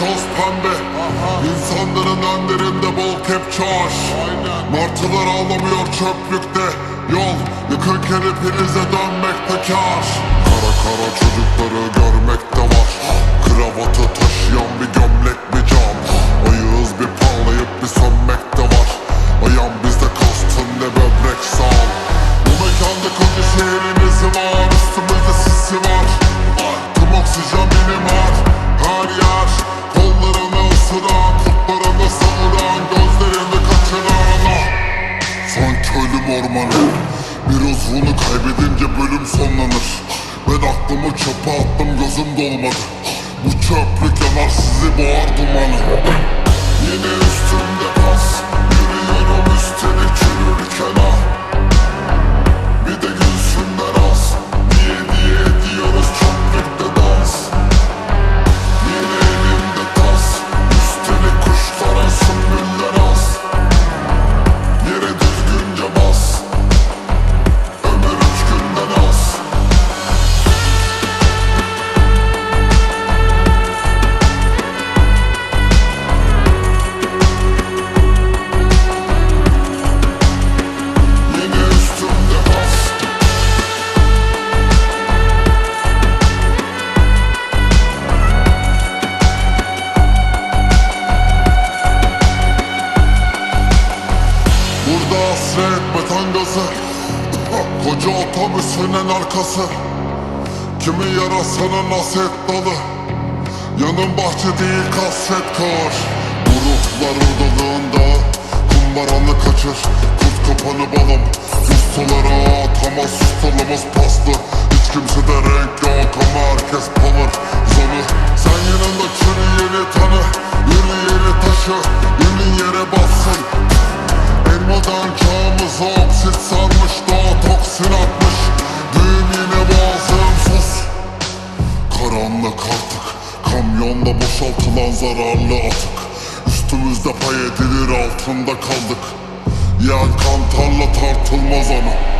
toz pembe. İnsanların önlerinde bol kepçar Martılar ağlamıyor çöplükte. Yol yıkınken hepinize dönmekte kar Kara kara çocukları görmekte var. Kravatı taşıyan bir gömlek Bir uzvunu kaybedince bölüm sonlanır. Ben aklımı çöpe attım gözüm dolmadı. Bu çöplük yanar sizi boğar dumanı gazı Koca otobüsünün arkası. Kimi yarasının haset dalı. Yanın bahçe değil kasvet kar. Bu ruhlar ırdalığında Kumbaralı kaçır. Kurt kapanı balım. Ustalara atamaz ustalımız paslı. Hiç kimsede renk yok ama herkes palır. Zonu Sen yanında çürüyeni tanı Yürüyeni taşı zararlı atık. Üstümüzde pay edilir altında kaldık. Yen kantarla tartılmaz onu